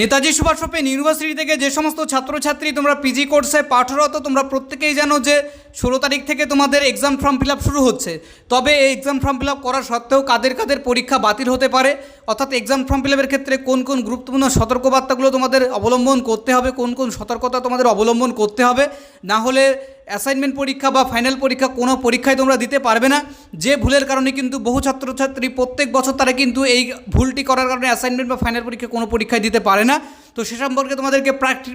Netaji Subhash open university থেকে যে সমস্ত ছাত্রছাত্রী তোমরা পিজি কোর্সে পাঠরত, তোমরা প্রত্যেকেই জানো যে ষোলো তারিখ থেকে তোমাদের এক্সাম ফর্ম ফিল শুরু হচ্ছে। তবে এই এক্সাম ফর্ম ফিল করা সত্ত্বেও কাদের কাদের পরীক্ষা বাতিল হতে পারে, অর্থাৎ এক্সাম ফর্ম ফিল ক্ষেত্রে কোন কোন গুরুত্বপূর্ণ সতর্কবার্তাগুলো তোমাদের অবলম্বন করতে হবে, কোন কোন সতর্কতা তোমাদের অবলম্বন করতে হবে, না হলে অ্যাসাইনমেন্ট পরীক্ষা বা ফাইনাল পরীক্ষা কোনো পরীক্ষায় তোমরা দিতে পারবে না। যে ভুলের কারণে কিন্তু বহু ছাত্রছাত্রী প্রত্যেক বছর তারা কিন্তু এই ভুলটি করার কারণে অ্যাসাইনমেন্ট বা ফাইনাল পরীক্ষা কোনো পরীক্ষায় দিতে পারে না। তো সে সম্পর্কে তোমাদেরকে প্র্যাকটি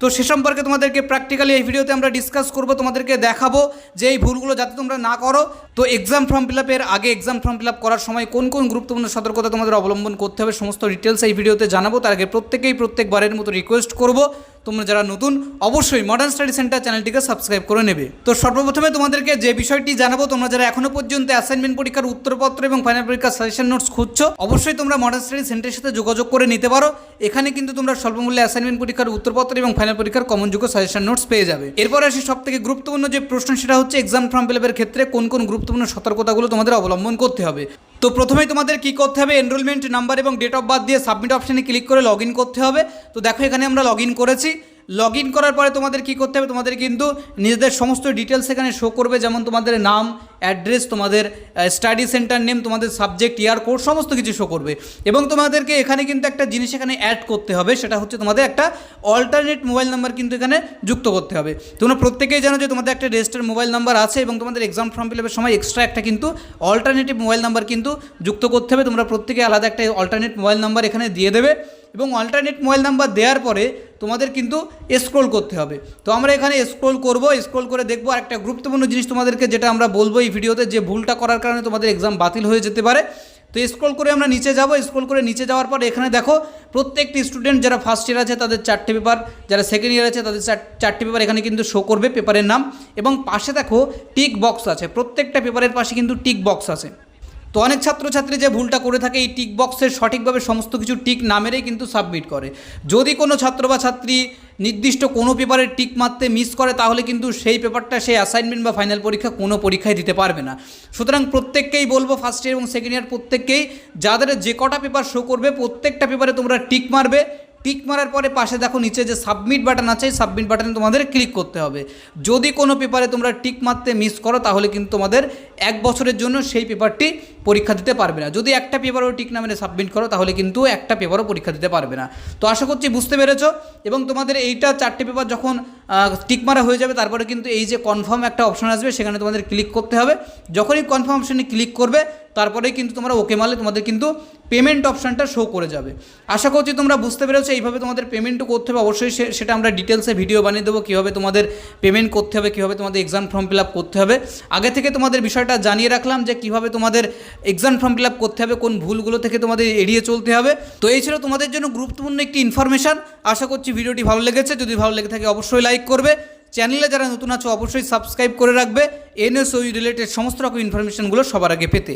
তো সে সম্পর্কে তোমাদেরকে প্র্যাকটিক্যালি এই ভিডিওতে আমরা ডিসকাস করব, তোমাদেরকে দেখাবো যে এই ভুলগুলো যাতে তোমরা না করো। তো এক্সাম ফর্ম ফিল আপের আগে এক্সাম ফর্ম ফিল আপ করার সময় কোন কোন গুরুত্বপূর্ণ সতর্কতা তোমাদের অবলম্বন করতে হবে সমস্ত ডিটেলস এই ভিডিওতে জানাব। তার আগে প্রত্যেকেই প্রত্যেকবারের মতো রিকোয়েস্ট করব। তোমরা যারা নতুন, অবশ্যই মডার্ন স্টাডি সেন্টার চ্যানেলটিকে সাবস্ক্রাইব করে নেবে। তো সর্বপ্রথমে তোমাদেরকে যে বিষয়টি জানাব, তোমরা যারা এখনও পর্যন্ত অ্যাসাইনমেন্ট পরীক্ষার উত্তরপত্র এবং ফাইনাল পরীক্ষার সাজেশন নোটস খুঁজছো, অবশ্যই তোমরা মডার্ন স্টাডি সেন্টারের সাথে যোগাযোগ করে নিতে পারো। এখানে কিন্তু তোমরা স্বল্পমূল্যে অ্যাসাইনমেন্ট পরীক্ষার উত্তরপত্র এবং ফাইনাল পরীক্ষার কমন যুগ সাজেশন নোটস পেয়ে যাবে। এরপর আসি সব থেকে গুরুত্বপূর্ণ যে প্রশ্ন, সেটা হচ্ছে এক্সাম ফর্ম ফিল ক্ষেত্রে কোন কোন গুরুত্বপূর্ণ সতর্কতাগুলো তোমাদের অবলম্বন করতে হবে। তো প্রথমেই তোমাদের কি করতে হবে? এনরোলমেন্ট নাম্বার এবং ডেট অফ বার্থ দিয়ে সাবমিট অপশানে ক্লিক করে লগ করতে হবে। তো দেখো এখানে আমরা লগ করেছি। লগ ইন করার পরে তোমাদের কি করতে হবে? তোমাদের কিন্তু নিজেদের সমস্ত ডিটেলস এখানে শো করবে, যেমন তোমাদের নাম অ্যাড্রেস তোমাদের স্টাডি সেন্টার নেম তোমাদের সাবজেক্ট ইয়ার কোড সমস্ত কিছু শো করবে। এবং তোমাদেরকে এখানে কিন্তু একটা জিনিস এখানে অ্যাড করতে হবে, সেটা হচ্ছে তোমাদের একটা অল্টারনেট মোবাইল নাম্বার কিন্তু এখানে যুক্ত করতে হবে। তোমরা প্রত্যেকেই জানো যে তোমাদের একটা রেজিস্টার মোবাইল নাম্বার আছে এবং তোমাদের এক্সাম ফর্ম ফিল আপের সময় এক্সট্রা একটা কিন্তু অল্টারনেটিভ মোবাইল নাম্বার কিন্তু যুক্ত করতে হবে। তোমরা প্রত্যেকে আলাদা একটা অল্টারনেট মোবাইল নাম্বার এখানে দিয়ে দেবে। এবং অল্টারনেট মোবাইল নাম্বার দেওয়ার পরে তোমাদের কিন্তু স্ক্রোল করতে হবে। তো আমরা এখানে স্ক্রোল করব স্ক্রোল করে দেখব আর একটা গুরুত্বপূর্ণ জিনিস তোমাদেরকে যেটা আমরা বলব এই ভিডিওতে, যে ভুলটা করার কারণে তোমাদের এক্সাম বাতিল হয়ে যেতে পারে। তো স্ক্রোল করে আমরা নিচে যাব স্ক্রোল করে নিচে যাওয়ার পর এখানে দেখো, প্রত্যেকটি স্টুডেন্ট যারা ফার্স্ট ইয়ার আছে তাদের চারটে পেপার যারা সেকেন্ড ইয়ার আছে তাদের চার- চারটে পেপার এখানে কিন্তু শো করবে পেপারের নাম। এবং পাশে দেখো টিক বক্স আছে, প্রত্যেকটা পেপারের পাশে কিন্তু টিক বক্স আছে। তো অনেক ছাত্রছাত্রী যে ভুলটা করে থাকে, এই টিক বক্সের সঠিকভাবে সমস্ত কিছু টিক না মেরেই কিন্তু সাবমিট করে। যদি কোনো ছাত্র বা ছাত্রী নির্দিষ্ট কোনো পেপারে টিক মারতে মিস করে, তাহলে কিন্তু সেই পেপারটা সেই অ্যাসাইনমেন্ট বা ফাইনাল পরীক্ষা কোনো পরীক্ষায় দিতে পারবে না। সুতরাং প্রত্যেককেই বলব ফার্স্ট ইয়ার এবং সেকেন্ড ইয়ার প্রত্যেককেই, যাদের যে কটা পেপার শো করবে, প্রত্যেকটা পেপারে তোমরা টিক মারবে। টিক মারার পরে পাশে দেখো নিচে যে সাবমিট বাটন আছে সাবমিট বাটনে তোমাদের ক্লিক করতে হবে। যদি কোনো পেপারে তোমরা টিক মারতে মিস করো, তাহলে কিন্তু তোমাদের এক বছরের জন্য সেই পেপারটি পরীক্ষা দিতে পারবে না। যদি একটা পেপারও টিক না মেরে সাবমিট করো, তাহলে কিন্তু একটা পেপারও পরীক্ষা দিতে পারবে না। তো আশা করছি বুঝতে পেরেছ, এবং তোমাদের এইটা চারটে পেপার যখন টিক মারা হয়ে যাবে, তারপরে কিন্তু এই যে কনফার্ম একটা অপশন আসবে, সেখানে তোমাদের ক্লিক করতে হবে। যখনই কনফার্ম অপশানে ক্লিক করবে, তারপরেই কিন্তু তোমরা ওকে মারলে, তোমাদের কিন্তু পেমেন্ট অপশানটা শো করে যাবে। আশা করছি তোমরা বুঝতে পেরেছ, এইভাবে তোমাদের পেমেন্টও করতে হবে, অবশ্যই সেটা আমরা ডিটেলসে ভিডিও বানিয়ে দেবো, কীভাবে তোমাদের পেমেন্ট করতে হবে, কীভাবে তোমাদের এক্সাম ফর্ম ফিল করতে হবে। আগে থেকে তোমাদের বিষয়টা জানিয়ে রাখলাম যে কীভাবে তোমাদের এক্সাম ফর্ম ফিল করতে হবে, কোন ভুলগুলো থেকে তোমাদের এড়িয়ে চলতে হবে। তো এই ছিল তোমাদের জন্য গুরুত্বপূর্ণ একটি ইনফরমেশান আশা করছি ভিডিওটি ভালো লেগেছে, যদি ভালো লেগে থাকে অবশ্যই লাইক করবে। চ্যানেলে যারা নতুন আছো, অবশ্যই সাবস্ক্রাইব করে রাখবে। এনএসওই রিলেটেড সমস্ত রকম ইনফরমেশনগুলো সবার আগে পেতে।